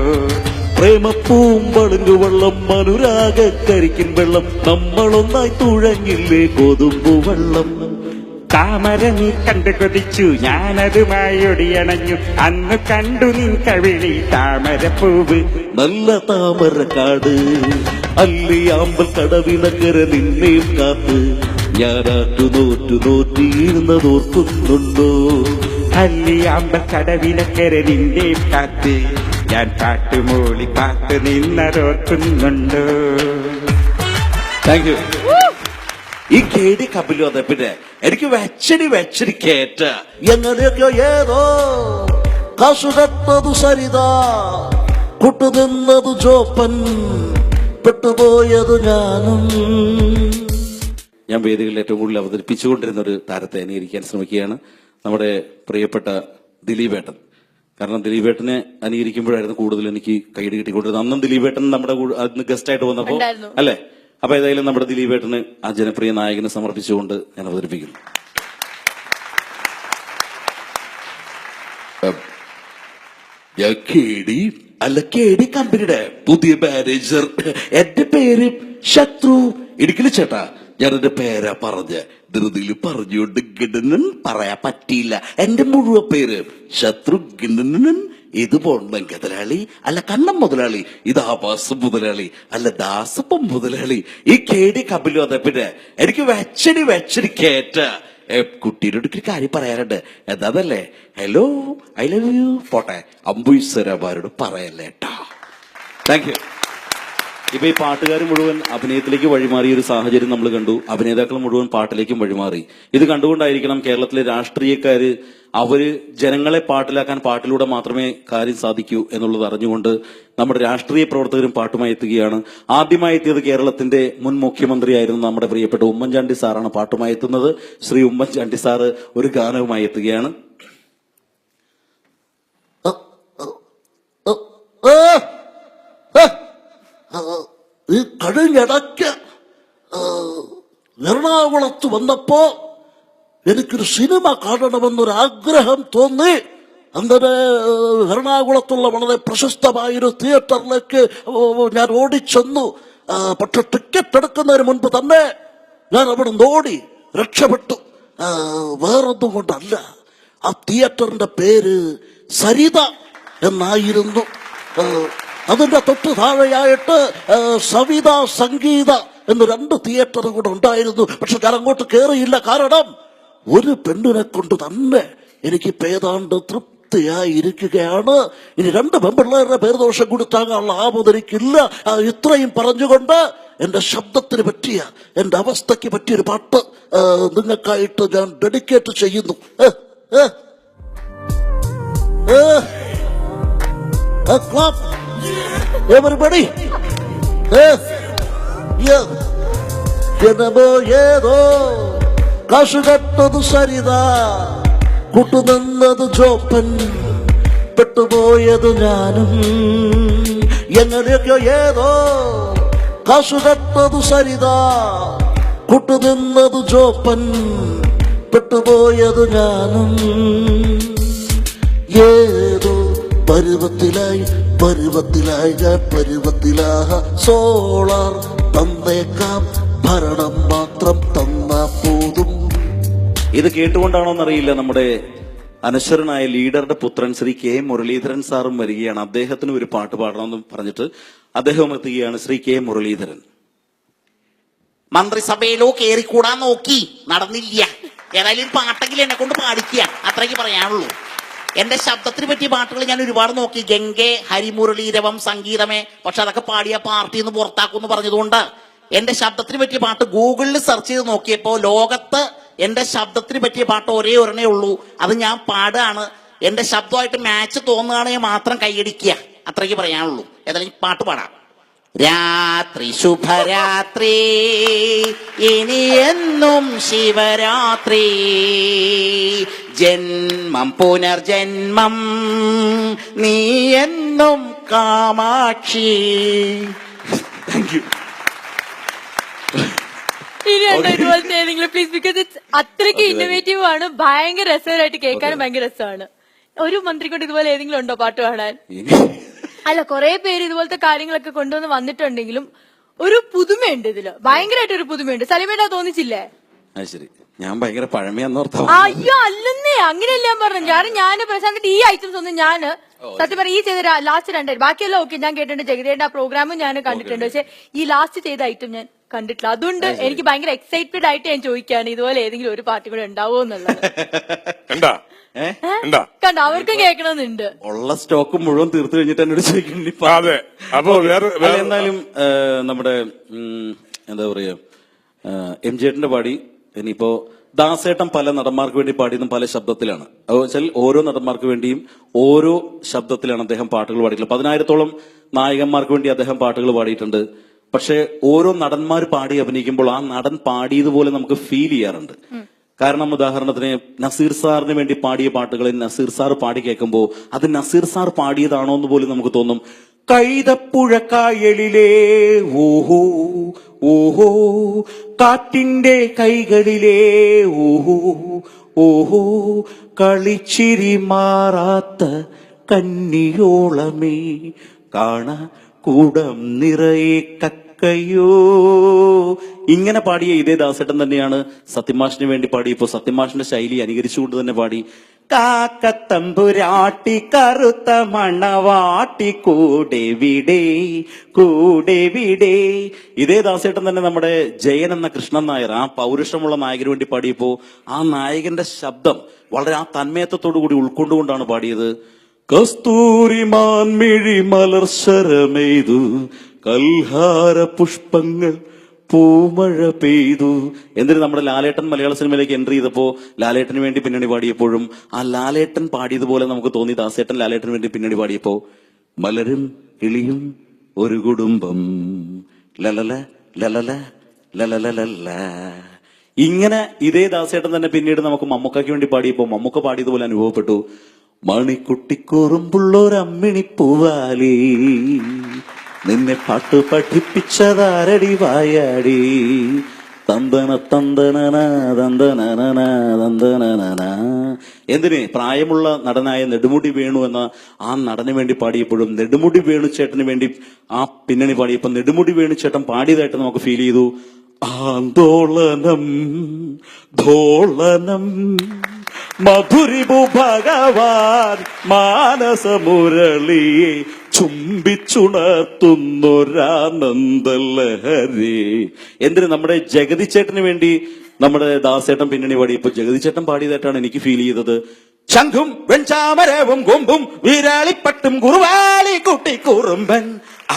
പ്രേമപ്പൂമ്പളുങ്ക് വെള്ളം മനുരാഗക്കരിക്കും വെള്ളം. നമ്മളൊന്നായി തുഴങ്ങില്ലേ കൊതുമ്പു വെള്ളം. താമര നീ കണ്ടു കൊതിച്ചു ഞാനതുമായി ഒടിയണഞ്ഞു അന്ന് കണ്ടു നീ കവിളി താമരപ്പൂവ്. നല്ല താമരക്കാട് അല്ലിയാമ്പൽ കടവിലക്കര നിന്നെയും കാത്ത്. ഞാനാറ്റു നോറ്റു നോറ്റിയിരുന്നതോർക്കുന്നുണ്ടോ അല്ലിയാമ്പൽ കടവിലക്കര നിന്നെയും കാത്ത്. ഞാൻ പാട്ടുമൂളി നിന്ന നിന്നതോർക്കുന്നുണ്ടോ താങ്ക് യു ഈ കേടി കപിലു അതെ പിന്നെ എനിക്ക് വെച്ചടി വെച്ചടി കേറ്റ എങ്ങനെയൊക്കെയോ ഏതോ കാശുകത്തതു സരിത കുട്ടു കുട്ടുനിന്നതു ജോപ്പൻ പെട്ടുപോയത് ഞാനും. ഞാൻ വേദികളിൽ ഏറ്റവും കൂടുതൽ അവതരിപ്പിച്ചുകൊണ്ടിരുന്ന ഒരു താരത്തെ അനുകരിക്കാൻ ശ്രമിക്കുകയാണ് നമ്മുടെ പ്രിയപ്പെട്ട ദിലീപേട്ടൻ. കാരണം ദിലീപേട്ടനെ അനുകരിക്കുമ്പോഴായിരുന്നു കൂടുതൽ എനിക്ക് കൈയ്യടി കിട്ടിക്കൊണ്ടിരുന്നത്. അന്നും ദിലീപേട്ടൻ നമ്മുടെ ഗസ്റ്റായിട്ട് അന്ന് ഗസ്റ്റ് ആയിട്ട് വന്നപ്പോ ഉണ്ടായിരുന്നു. അല്ലേ? അപ്പൊ ഏതായാലും നമ്മുടെ ദിലീപേട്ടന് ആ ജനപ്രിയ നായകനെ സമർപ്പിച്ചുകൊണ്ട് ഞാൻ അവതരിപ്പിക്കുന്നു. കമ്പനിയുടെ പുതിയ മാനേജർ. എന്റെ പേര് ശത്രു. ഇടുക്കിൽ ചേട്ടാ ഞാൻ എന്റെ പേരാ പറഞ്ഞ. ധൃതിയിൽ പറഞ്ഞുകൊണ്ട് ഗിഡനൻ പറയാൻ പറ്റിയില്ല. എന്റെ മുഴുവൻ പേര് ശത്രു ഗിഡനൻ ഇത് പോണ്ടൻ മുതലാളി അല്ല കണ്ണം മുതലാളി ഇത് ആവാസം മുതലാളി അല്ല ദാസപ്പം മുതലാളി. ഈ കേടി കപിലും അതെ പിന്നെ എനിക്ക് വെച്ചടി വെച്ചടി കേറ്റ. കുട്ടീനോട് ഒരു കാര്യം പറയാറുണ്ട് എന്താന്നല്ലേ? ഹലോ ഐ ലവ് യു പോട്ടെ. അമ്പുയ്സരമാരോട് പറയല്ലേ താങ്ക് യു ഇപ്പൊ ഈ പാട്ടുകാർ മുഴുവൻ അഭിനയത്തിലേക്ക് വഴിമാറിയ ഒരു സാഹചര്യം നമ്മൾ കണ്ടു. അഭിനേതാക്കൾ മുഴുവൻ പാട്ടിലേക്കും വഴിമാറി. ഇത് കണ്ടുകൊണ്ടായിരിക്കണം കേരളത്തിലെ രാഷ്ട്രീയക്കാര് അവർ ജനങ്ങളെ പാട്ടിലാക്കാൻ പാട്ടിലൂടെ മാത്രമേ കാര്യം സാധിക്കൂ എന്നുള്ളത് അറിഞ്ഞുകൊണ്ട് നമ്മുടെ രാഷ്ട്രീയ പ്രവർത്തകരും പാട്ടുമായി എത്തുകയാണ്. ആദ്യമായി എത്തിയത് കേരളത്തിന്റെ മുൻ മുഖ്യമന്ത്രിയായിരുന്നു നമ്മുടെ പ്രിയപ്പെട്ട ഉമ്മൻചാണ്ടി സാറാണ് പാട്ടുമായി എത്തുന്നത്. ശ്രീ ഉമ്മൻചാണ്ടി സാറ് ഒരു ഗാനവുമായി എത്തുകയാണ്. ഈ കഴിഞ്ഞിടയ്ക്ക് എറണാകുളത്ത് വന്നപ്പോ എനിക്കൊരു സിനിമ കാണണമെന്നൊരു ആഗ്രഹം തോന്നി. അങ്ങനെ എറണാകുളത്തുള്ള വളരെ പ്രശസ്തമായൊരു തിയേറ്ററിലേക്ക് ഞാൻ ഓടിച്ചെന്നു. പക്ഷെ ടിക്കറ്റ് എടുക്കുന്നതിന് മുൻപ് തന്നെ ഞാൻ അവിടെ ഓടി രക്ഷപ്പെട്ടു. വേറൊന്നും കൊണ്ടല്ല. ആ തിയേറ്ററിന്റെ പേര് സരിത എന്നായിരുന്നു. അതിന്റെ തൊട്ട് താഴെയായിട്ട് സവിത സംഗീത എന്ന് രണ്ട് തിയേറ്ററും കൂടെ ഉണ്ടായിരുന്നു. പക്ഷെ ഞാൻ അങ്ങോട്ട് കയറിയില്ല കാരണം ഒരു പെണ്ണിനെ കൊണ്ട് തന്നെ എനിക്ക് ഏതാണ്ട് തൃപ്തിയായിരിക്കുകയാണ്. ഇനി രണ്ട് പെൺപിള്ളേരുടെ പേരുദോഷം കൂടി താങ്ങാനുള്ള ആമോദനിക്കില്ല ഇത്രയും പറഞ്ഞുകൊണ്ട് എന്റെ ശബ്ദത്തിന് പറ്റിയ എന്റെ അവസ്ഥയ്ക്ക് പറ്റിയൊരു പാട്ട് നിങ്ങൾക്കായിട്ട് ഞാൻ ഡെഡിക്കേറ്റ് ചെയ്യുന്നു. ഏതോ കാശുകെട്ടത് സരിത കൂട്ടുനിന്നത് ജോപ്പൻ പെട്ടുപോയത് ഞാനും. എങ്ങനെയൊക്കെയോ ഏതോ കാശുകട്ടതു സരിത കൂട്ടുനിന്നത് ജോപ്പൻ പെട്ടുപോയത് ഞാനും. ഏതോ പരുവത്തിലായി പരുവത്തിലായി പരുവത്തിലാഹ സോളാർ തന്നേക്കാം ഭരണം ഇത് കേട്ടുകൊണ്ടാണോ എന്നറിയില്ല നമ്മുടെ അനശ്വരനായ ലീഡറുടെ പുത്രൻ ശ്രീ കെ മുരളീധരൻ സാറും വരികയാണ്. അദ്ദേഹത്തിന് ഒരു പാട്ട് പാടണമെന്ന് പറഞ്ഞിട്ട് അദ്ദേഹം എത്തുകയാണ് ശ്രീ കെ മുരളീധരൻ. മന്ത്രിസഭയിലോ കേറിക്കൂടാൻ നോക്കി. നടന്നില്ല. ഏതായാലും പാട്ടെങ്കിലും എന്നെ കൊണ്ട് പാടിക്കുക. അത്രയ്ക്ക് പറയാനുള്ളൂ. എന്റെ ശബ്ദത്തിന് പറ്റിയ പാട്ടുകൾ ഞാൻ ഒരുപാട് നോക്കി. ഗംഗെ ഹരിമുരളീരവം സംഗീതമേ. പക്ഷെ അതൊക്കെ പാടിയ പാർട്ടി എന്ന് പുറത്താക്കുമെന്ന് പറഞ്ഞതുകൊണ്ട് എന്റെ ശബ്ദത്തിന് പറ്റിയ പാട്ട് ഗൂഗിളിൽ സെർച്ച് ചെയ്ത് നോക്കിയപ്പോ ലോകത്ത് എന്റെ ശബ്ദത്തിന് പറ്റിയ പാട്ട് ഒരേ ഒരെണ്ണേ ഉള്ളൂ. അത് ഞാൻ പാടുകയാണ് എന്റെ ശബ്ദമായിട്ട് മാച്ച് തോന്നുകയാണെങ്കിൽ മാത്രം കൈയടിക്കുക. അത്രയ്ക്ക് പറയാനുള്ളൂ. ഏതായാലും പാട്ട് പാടാം. രാത്രി ശുഭരാത്രി ഇനി എന്നും ശിവരാത്രി. ജന്മം പുനർജന്മം നീ എന്നും കാമാക്ഷി. താങ്ക് യു ഇനി ഉണ്ടോ ഇതുപോലത്തെ ഏതെങ്കിലും പ്ലീസ് ബിക്കോസ് ഇറ്റ്സ് അത്രയ്ക്ക് ഇന്നോവേറ്റീവ് ആണ്. ഭയങ്കര രസകരമായിട്ട് കേൾക്കാനും ഭയങ്കര രസമാണ്. ഒരു മന്ത്രി കൊണ്ട് ഇതുപോലെ ഏതെങ്കിലും ഉണ്ടോ പാട്ട് പാടാൻ? അല്ല കുറെ പേര് ഇതുപോലത്തെ കാര്യങ്ങളൊക്കെ കൊണ്ടുവന്ന് വന്നിട്ടുണ്ടെങ്കിലും ഒരു പുതുമയുണ്ട് ഇതിൽ. ഭയങ്കരമായിട്ട് ഒരു പുതുമയുണ്ട്. സലിമേട്ടാ തോന്നിച്ചില്ലേ? അത് ശരി. ഞാൻ ഭയങ്കര പഴമയെന്നോർത്താ അയ്യോ അല്ലെന്നേ. അങ്ങനെയല്ല ഞാൻ പറഞ്ഞു കാരണം ഞാൻ പ്രശാന്തിന്റെ ഈ ഐറ്റംസ് ഒന്നും ഞാൻ സത്യം പറഞ്ഞ ഈ ചെയ്ത ലാസ്റ്റ് രണ്ടായി ബാക്കിയെല്ലാം ഓക്കെ ഞാൻ കേട്ടിട്ടുണ്ട്. ജഗതിയുടെ ആ പ്രോഗ്രാമും ഞാൻ കണ്ടിട്ടുണ്ട്. പക്ഷെ ഈ ലാസ്റ്റ് ചെയ്ത ഐറ്റം ഞാൻ കണ്ടിട്ടില്ല. അതുകൊണ്ട് എനിക്ക് ഭയങ്കര എക്സൈറ്റഡ് ആയിട്ട് ഞാൻ ചോദിക്കുകയാണ് ഇതുപോലെ ഏതെങ്കിലും ഒരു പാർട്ടി കൂടെ ഉണ്ടാവോ എന്നുള്ളത്. കണ്ടോ? അവർക്കും കേൾക്കണമെന്നുണ്ട്. ഉള്ള സ്റ്റോക്ക് മുഴുവൻ തീർത്തു കഴിഞ്ഞിട്ട് എന്നോട് ചോദിക്കുന്നുണ്ട് അതെ. അപ്പൊ വേറെ എന്നാലും നമ്മുടെ എന്താ പറയാ എം ജേട്ടന്റെ പാടി ഇനിയിപ്പോ ദാസേട്ടൻ പല നടന്മാർക്ക് വേണ്ടി പാടിയതും പല ശബ്ദത്തിലാണ്. അത് വെച്ചാൽ ഓരോ നടന്മാർക്ക് വേണ്ടിയും ഓരോ ശബ്ദത്തിലാണ് അദ്ദേഹം പാട്ടുകൾ പാടിയിട്ടുള്ളത്. പതിനായിരത്തോളം നായകന്മാർക്ക് വേണ്ടി അദ്ദേഹം പാട്ടുകൾ പാടിയിട്ടുണ്ട്. പക്ഷെ ഓരോ നടന്മാർ പാടി അഭിനയിക്കുമ്പോൾ ആ നടൻ പാടിയതുപോലെ നമുക്ക് ഫീൽ ചെയ്യാറുണ്ട്. കാരണം ഉദാഹരണത്തിന് നസീർ സാറിന് വേണ്ടി പാടിയ പാട്ടുകൾ നസീർ സാർ പാടി കേൾക്കുമ്പോൾ അത് നസീർ സാർ പാടിയതാണോ എന്ന് പോലും നമുക്ക് തോന്നും. കൈതപ്പുഴ കായലിലെ ഓഹോ ഓഹോ കാറ്റിന്റെ കൈകളിലേ ഓഹോ ഓഹോ കളിച്ചിരി മാറാത്ത കന്നിയോളമേ കാണ കൂടം നിറയെ കക്കയോ. ഇങ്ങനെ പാടിയ ഇതേ ദാസേട്ടൻ തന്നെയാണ് സത്യമാഷിന് വേണ്ടി പാടിയപ്പോൾ സത്യമാഷിന്റെ ശൈലി അനുകരിച്ചുകൊണ്ട് തന്നെ പാടി. കാക്കത്തമ്പുരാട്ടി കറുത്ത മണവാട്ടി കൂടെ വിടേ കൂടെ വിടേ. ഇതേ ദാസേട്ടൻ തന്നെ നമ്മുടെ ജയൻ എന്ന കൃഷ്ണൻ നായർ ആ പൗരുഷമുള്ള നായകന് വേണ്ടി പാടിയപ്പോ ആ നായകന്റെ ശബ്ദം വളരെ ആ തന്മയത്വത്തോടു കൂടി ഉൾക്കൊണ്ടുകൊണ്ടാണ് പാടിയത്. കസ്തൂരി മാൻമിഴി മലർശരമെയ്തു കൽഹാര പുഷ്പങ്ങൾ പൂമഴ പെയ്തു. എന്തിന് നമ്മുടെ ലാലേട്ടൻ മലയാള സിനിമയിലേക്ക് എൻട്രി ചെയ്തപ്പോ ലാലേട്ടന് വേണ്ടി പിന്നണി പാടിയപ്പോഴും ആ ലാലേട്ടൻ പാടിയതുപോലെ നമുക്ക് തോന്നി ദാസേട്ടൻ ലാലേട്ടന് വേണ്ടി പിന്നണി പാടിയപ്പോ മലരും കിളിയും ഒരു കുടുംബം. ലലല ലലല ലലലലല്ല ഇങ്ങനെ ഇതേ ദാസേട്ടൻ തന്നെ പിന്നീട് നമുക്ക് മമ്മൂക്കയ്ക്ക് വേണ്ടി പാടിയപ്പോ മമ്മൂക്ക പാടിയതുപോലെ അനുഭവപ്പെട്ടു. മണിക്കുട്ടിക്കൂറുമ്പുള്ളൊരമ്മിണി പൂവാലി. നിന്നെ പാട്ട് പഠിപ്പിച്ചതാരടി വായാടി. തന്തന തന്തനന തന്തനന തന്തനന എന്തിന് പ്രായമുള്ള നടനായ നെടുമുടി വേണു എന്ന ആ നടന് വേണ്ടി പാടിയപ്പോഴും നെടുമുടി വേണു ചേട്ടന് വേണ്ടി ആ പിന്നണി പാടിയപ്പോൾ നെടുമുടി വേണു ചേട്ടൻ പാടിയതായിട്ട് നമുക്ക് ഫീൽ ചെയ്തു. ആന്തോളനം ധോളനം. മധുരിപു ഭഗവാൻ മാനസമുരളിയെ ചുംബിച്ചുണർത്തുന്നൊരാനന്ദലഹരി. എന്തിന് നമ്മുടെ ജഗതി ചേട്ടന് വേണ്ടി നമ്മുടെ ദാസേട്ടൻ പിന്നണി പാടി? ഇപ്പൊ ജഗതി ചേട്ടൻ പാടിയതായിട്ടാണ് എനിക്ക് ഫീൽ ചെയ്തത്. ശംഖും വെഞ്ചാമരവും കൊമ്പും വീരാളിപ്പട്ടും കുറുവാലി കുട്ടി കുറുമ്പൻ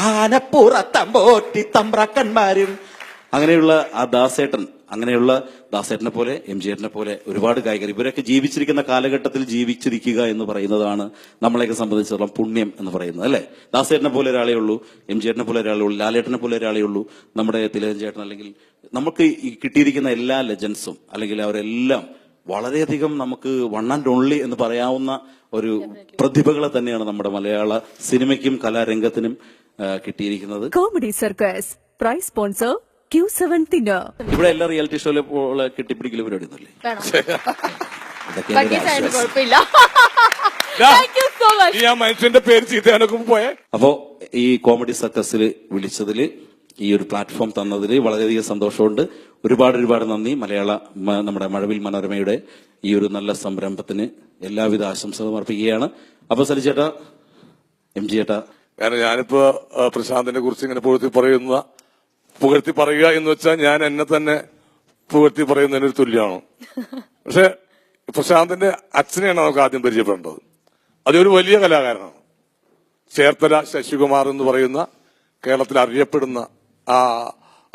ആനപ്പുറത്തമ്പോറ്റി തമ്പ്രാക്കന്മാരും. അങ്ങനെയുള്ള ആ ദാസേട്ടൻ അങ്ങനെയുള്ള ദാസേട്ടനെ പോലെ എം ജി ഏട്ടനെ പോലെ ഒരുപാട് ഗായകർ ഇവരൊക്കെ ജീവിച്ചിരിക്കുന്ന കാലഘട്ടത്തിൽ ജീവിച്ചിരിക്കുക എന്ന് പറയുന്നതാണ് നമ്മളെയൊക്കെ സംബന്ധിച്ചിടത്തോളം പുണ്യം എന്ന് പറയുന്നത് അല്ലെ? ദാസേട്ടനെ പോലെ ഒരാളേ ഉള്ളൂ എം ജി ഏട്ടനെ പോലെ ഒരാളേ ഉള്ളൂ ലാലേട്ടനെ പോലെ ഒരാളേ ഉള്ളൂ നമ്മുടെ തിലകൻ ചേട്ടൻ അല്ലെങ്കിൽ നമുക്ക് ഈ കിട്ടിയിരിക്കുന്ന എല്ലാ ലെജൻസും അല്ലെങ്കിൽ അവരെല്ലാം വളരെയധികം നമുക്ക് വൺ ആൻഡ് ഓൺലി എന്ന് പറയാവുന്ന ഒരു പ്രതിഭകളെ തന്നെയാണ് നമ്മുടെ മലയാള സിനിമയ്ക്കും കലാരംഗത്തിനും കിട്ടിയിരിക്കുന്നത്. Comedy circus prize sponsor Q seven thinner ഇവിടെ എല്ലാ റിയാലിറ്റി ഷോയിലെ പോലെ കെട്ടിപ്പിടിക്കൽ പരിപാടി ഒന്നുമില്ലേ ആശ്വാസം. കുഴപ്പമില്ല. ദാ, താങ്ക് യു സോ മച്ച് ഈ ആ മനുഷ്യന്റെ പേര് ചീത്തയാനൊക്കെ പോയേ. അപ്പോ ഈ കോമഡി സർക്കസിൽ വിളിച്ചതിൽ ഈ ഒരു പ്ലാറ്റ്ഫോം തന്നതിൽ വളരെയധികം സന്തോഷമുണ്ട്. ഒരുപാട് ഒരുപാട് നന്ദി. മലയാള മ- നമ്മുടെ മഴവിൽ മനോരമയുടെ ഈ ഒരു നല്ല സംരംഭത്തിന് എല്ലാവിധ ആശംസകളും അർപ്പിക്കുകയാണ്. അപ്പൊ സലി ചേട്ടാ എം ജി ചേട്ടാ. കാരണം ഞാനിപ്പോ ആ, പ്രശാന്തിനെ കുറിച്ച് ഇങ്ങനെ പൊഴുത്തി പറയുന്ന പുകഴ്ത്തി പറയുക എന്ന് വെച്ചാൽ ഞാൻ എന്നെ തന്നെ പുകഴ്ത്തി പറയുന്നതിനൊരു തുല്യമാണ്. പക്ഷെ പ്രശാന്തിന്റെ അച്ഛനെയാണ് നമുക്ക് ആദ്യം പരിചയപ്പെടേണ്ടത് അതൊരു വലിയ കലാകാരനാണ്. ചേർത്തല ശശികുമാർ എന്ന് പറയുന്ന കേരളത്തിൽ അറിയപ്പെടുന്ന ആ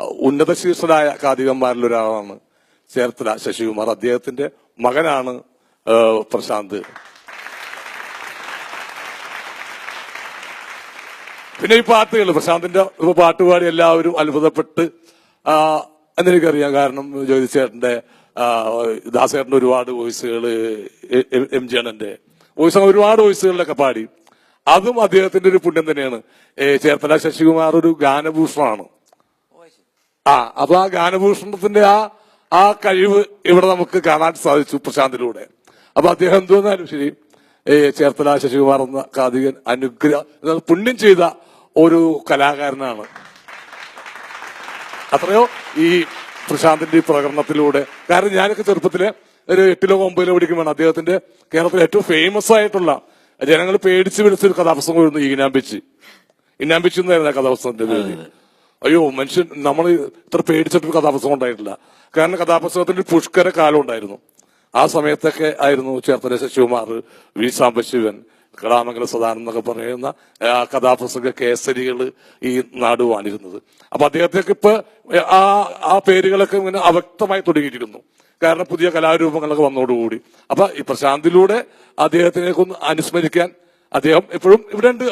ഉന്നത ശീർഷരായ കാതികന്മാരിൽ ഒരാളാണ് ചേർത്തല ശശികുമാർ. അദ്ദേഹത്തിന്റെ മകനാണ് പ്രശാന്ത്. പിന്നെ ഈ പാട്ടുകൾ പ്രശാന്തിന്റെ പാട്ടുപാടി എല്ലാവരും അത്ഭുതപ്പെട്ട് എന്നെനിക്കറിയാം കാരണം ജ്യോതി ചേട്ടന്റെ ദാസേട്ടന്റെ ഒരുപാട് വോയിസുകൾ എം ജി അണ്ണന്റെ വോയിസ് ഒരുപാട് വോയിസുകളിലൊക്കെ പാടി. അതും അദ്ദേഹത്തിന്റെ ഒരു പുണ്യം തന്നെയാണ്. ചേർത്തല ശശികുമാർ ഒരു ഗാനഭൂഷണമാണ് ആ അപ്പൊ ആ ഗാനഭൂഷണത്തിന്റെ ആ ആ കഴിവ് ഇവിടെ നമുക്ക് കാണാൻ സാധിച്ചു പ്രശാന്തിലൂടെ. അപ്പൊ അദ്ദേഹം എന്തോന്നാലും ശരി ചേർത്തല ശശികുമാർ എന്ന കാതികൻ അനുഗ്രഹ പുണ്യം ചെയ്ത ഒരു കലാകാരനാണ്. അത്രയോ ഈ പ്രശാന്തിന്റെ ഈ പ്രകടനത്തിലൂടെ. കാരണം ഞാനൊക്കെ ചെറുപ്പത്തിൽ ഒരു എട്ടിലോ ഒമ്പതിലോ പഠിക്കുമ്പോൾ അദ്ദേഹത്തിന്റെ കേരളത്തിലെ ഏറ്റവും ഫേമസ് ആയിട്ടുള്ള ജനങ്ങൾ പേടിച്ചു പേടിച്ച് കഥാപ്രസംഗം കഥാപ്രസംഗമായിരുന്നു ഈനാമ്പിച്ചി ഇന്നാമ്പിച്ചി എന്നായിരുന്നു ആ കഥാപ്രസംഗത്തിന്റെ പേര്. അയ്യോ മനുഷ്യൻ നമ്മൾ ഇത്ര പേടിച്ചിട്ടൊരു കഥാപ്രസംഗം ഉണ്ടായിട്ടില്ല. കാരണം കഥാപ്രസംഗത്തിന്റെ പുഷ്കര കാലം ഉണ്ടായിരുന്നു. ആ സമയത്തൊക്കെ ആയിരുന്നു ചേർത്തല ശശികുമാർ വി സാംബശിവൻ കടാമംഗല സദാനം എന്നൊക്കെ പറയുന്ന കഥാപ്രസംഗ കേസരികൾ ഈ നാട് വാണിരുന്നത്. അപ്പൊ അദ്ദേഹത്തേക്ക് ഇപ്പൊ ആ ആ പേരുകളൊക്കെ ഇങ്ങനെ അവ്യക്തമായി തുടങ്ങിയിരിക്കുന്നു. കാരണം പുതിയ കലാരൂപങ്ങളൊക്കെ വന്നതോടുകൂടി. അപ്പൊ ഈ പ്രശാന്തിലൂടെ അദ്ദേഹത്തിനെ ഒന്ന് അനുസ്മരിക്കാൻ അദ്ദേഹം എപ്പോഴും ഇവിടെ ഉണ്ട്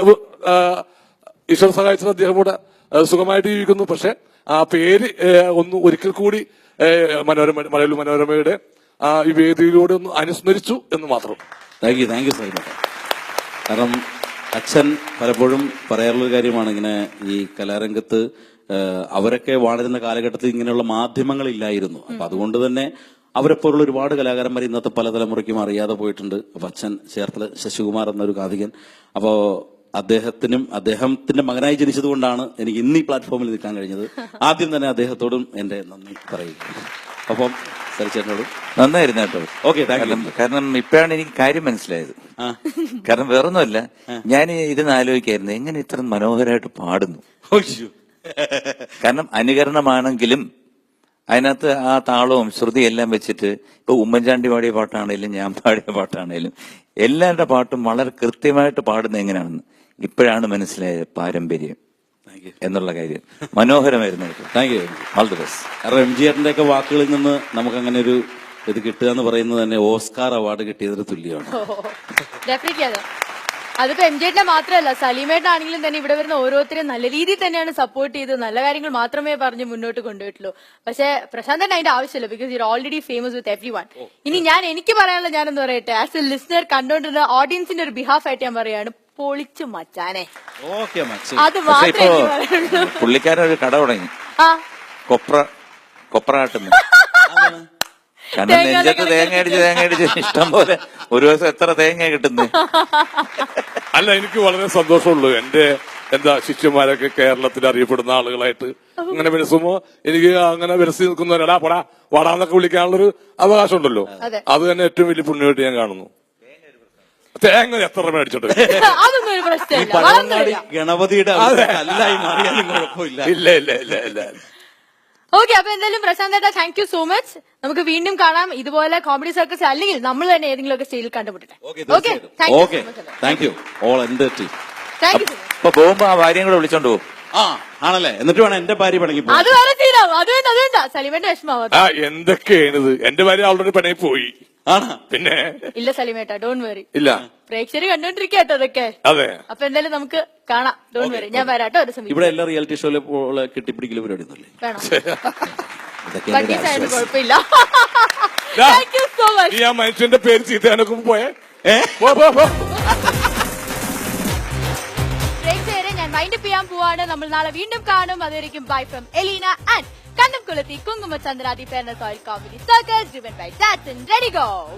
ഈശ്വര സഹായിച്ചത് അദ്ദേഹം കൂടെ സുഖമായിട്ട് ജീവിക്കുന്നു. പക്ഷെ ആ പേര് ഒന്ന് ഒരിക്കൽ കൂടി മനോരമ മലയാള മനോരമയുടെ ഈ വേദിയിലൂടെ ഒന്ന് അനുസ്മരിച്ചു എന്ന് മാത്രം. താങ്ക് യു താങ്ക് യു സലിമേട്ട കാരണം അച്ഛൻ പലപ്പോഴും പറയാറുള്ള ഒരു കാര്യമാണ് ഇങ്ങനെ ഈ കലാരംഗത്ത് അവരൊക്കെ വാണിരുന്ന കാലഘട്ടത്തിൽ ഇങ്ങനെയുള്ള മാധ്യമങ്ങളില്ലായിരുന്നു. അപ്പൊ അതുകൊണ്ട് തന്നെ അവരെപ്പോലുള്ള ഒരുപാട് കലാകാരന്മാർ ഇന്നത്തെ പല തലമുറയ്ക്കും അറിയാതെ പോയിട്ടുണ്ട്. അപ്പൊ അച്ഛൻ ചേർത്തല ശശികുമാർ എന്നൊരു കാതികൻ. അപ്പോ അദ്ദേഹത്തിനും അദ്ദേഹത്തിന്റെ മകനായി ജനിച്ചതുകൊണ്ടാണ് എനിക്ക് ഇന്ന് ഈ പ്ലാറ്റ്ഫോമിൽ നിൽക്കാൻ കഴിഞ്ഞത്. ആദ്യം തന്നെ അദ്ദേഹത്തോടും എന്റെ നന്ദി പറയുക അപ്പം സരിച്ചേട്ടനോടും. നന്നായിരുന്നു കേട്ടോ. ഓക്കെ കാരണം ഇപ്പോഴാണ് എനിക്ക് കാര്യം മനസ്സിലായത്. കാരണം വേറൊന്നുമല്ല ഞാൻ ഇരുന്ന് ആലോചിക്കായിരുന്നു എങ്ങനെ ഇത്ര മനോഹരമായിട്ട് പാടുന്നു. കാരണം അനുകരണമാണെങ്കിലും അതിനകത്ത് ആ താളവും ശ്രുതിയും എല്ലാം വെച്ചിട്ട് ഇപ്പൊ ഉമ്മൻചാണ്ടി പാടിയ പാട്ടാണേലും ഞാൻ പാടിയ പാട്ടാണേലും എല്ലാവരുടെ പാട്ടും വളരെ കൃത്യമായിട്ട് പാടുന്നത് എങ്ങനെയാണെന്ന് ഇപ്പോഴാണ് മനസ്സിലായത് പാരമ്പര്യം. എന്നുള്ള കാര്യം. മനോഹരമായിരുന്നു thank you all the best കാരണം എം ജി ആറിന്റെ ഒക്കെ വാക്കുകളിൽ നിന്ന് നമുക്ക് അങ്ങനെ ഒരു ഇത് കിട്ടുക എന്ന് പറയുന്നത് തന്നെ ഓസ്കാർ അവാർഡ് കിട്ടിയതിന് തുല്യമാണ്. അതിപ്പോ എം ജെറ്റിനെ മാത്രമല്ല സലീമേട്ടാണെങ്കിലും തന്നെ ഇവിടെ വരുന്ന ഓരോരുത്തരെയും നല്ല രീതിയിൽ തന്നെയാണ് സപ്പോർട്ട് ചെയ്ത് നല്ല കാര്യങ്ങൾ മാത്രമേ പറഞ്ഞ് മുന്നോട്ട് കൊണ്ടുപോയിട്ടുള്ളൂ. പക്ഷേ പ്രശാന്തൻ അതിന്റെ ആവശ്യമില്ല because you already famous with everyone ഇനി ഞാൻ എനിക്ക് പറയാനുള്ള ഞാൻ എന്ന് പറയട്ടെ? ആസ് എ ലിസ്ണർ കണ്ടോണ്ടിരുന്ന ഓഡിയൻസിന്റെ ഒരു ബിഹാഫ് ആയിട്ട് ഞാൻ പറയാണ് പൊളിച്ചു മച്ചാനെ. Okay much. അത് പക്ഷെ മാത്രമേ ഇപ്പോ എനിക്ക് പറയാനുള്ളൂ പുള്ളിക്കാരൻ ഒരു കട തുടങ്ങി. ആ. കൊപ്ര കൊപ്രാട്ടുന്നു കാരണം തേങ്ങ നെഞ്ചത്ത് തേങ്ങ അടിച്ച് തേങ്ങ അടിച്ച് ഇഷ്ടം പോലെ ഒരു ദിവസം എത്ര തേങ്ങ കിട്ടുന്നു? അല്ല എനിക്ക് വളരെ സന്തോഷമുള്ളൂ. എന്റെ എന്താ ശിഷ്യന്മാരൊക്കെ കേരളത്തിൽ അറിയപ്പെടുന്ന ആളുകളായിട്ട്. അങ്ങനെ വിരസുമ്പോ എനിക്ക് അങ്ങനെ വിരസി നിൽക്കുന്നവരടാ പോടാ വാടാന്നൊക്കെ വിളിക്കാനുള്ളൊരു അവകാശം ഉണ്ടല്ലോ അതെ. അത് തന്നെ ഏറ്റവും വലിയ പുണ്യമായിട്ട് ഞാൻ കാണുന്നു. തേങ്ങ എത്ര മേടിച്ചോട്ടെ അതൊന്നും ഒരു പ്രശ്നമില്ല. പഴവങ്ങാടി വളർന്നില്ല. ഗണപതിയുടെ അവിടുത്തെ കല്ലായി മാറിയാലും കുഴപ്പമില്ല. ഇല്ല ഇല്ല ഇല്ല ഇല്ല. ഓക്കെ അപ്പൊ എന്തായാലും പ്രശാന്ത് ഏട്ടാ താങ്ക് യു സോ മച്ച് നമുക്ക് വീണ്ടും കാണാം. ഇതുപോലെ കോമഡി സർക്കസ് അല്ലെങ്കിൽ നമ്മൾ തന്നെ ഏതെങ്കിലും ഒക്കെ സ്റ്റേജിൽ കണ്ടുമുട്ടട്ടെ. Okay thank you okay thank you all എന്റെ team thank you so much പോകുമ്പോ ആ ഭാര്യയും കൂടെ വിളിച്ചോണ്ട് പോകും. ആ ആണല്ലേ? എന്നിട്ട് വേണം എന്റെ ഭാര്യ പണങ്ങി അത് വേറെ സീനാവും അത് വേണ്ട അത് വേണ്ട. സലീമേട്ട വിഷമാവും ആ എന്തൊക്കെയാണിത്? എന്റെ ഭാര്യ ആൾറെഡി പണയിൽ പോയി. ആണ്? പിന്നെ? ഇല്ല സലിമേട്ടാ ഡോൺ വെറി ഇല്ല. പ്രേക്ഷകർ കണ്ടോണ്ടിരിക്കട്ടോ അതൊക്കെ. അതെ. അപ്പൊ എന്തായാലും നമുക്ക് കാണാം. ഡോൺ വെറി ഞാൻ വരാട്ടോ ഒരു സമയം. ഇവിടെ എല്ലാ റിയാലിറ്റി ഷോയിലെ പോലെ കെട്ടിപ്പിടിക്കൽ പരിപാടി ഒന്നുമില്ലേ വേണം. കുഴപ്പമില്ല. താങ്ക് യു സോ മച്ച് നീ ആ മനുഷ്യന്റെ പേര് ചീത്തയാനൊക്കെ പോയേ. പോ, പോ, പോ. പ്രേക്ഷകരെ ഞാൻ മൈൻഡ് ചെയ്യാൻ പോവാണ്. നമ്മൾ നാളെ വീണ്ടും കാണും. അതുവരെയും bye from Elena and Kandam Kulathi Kunguma Chandranati Fairness Oil Comedy Circus driven by Datsun. Ready go!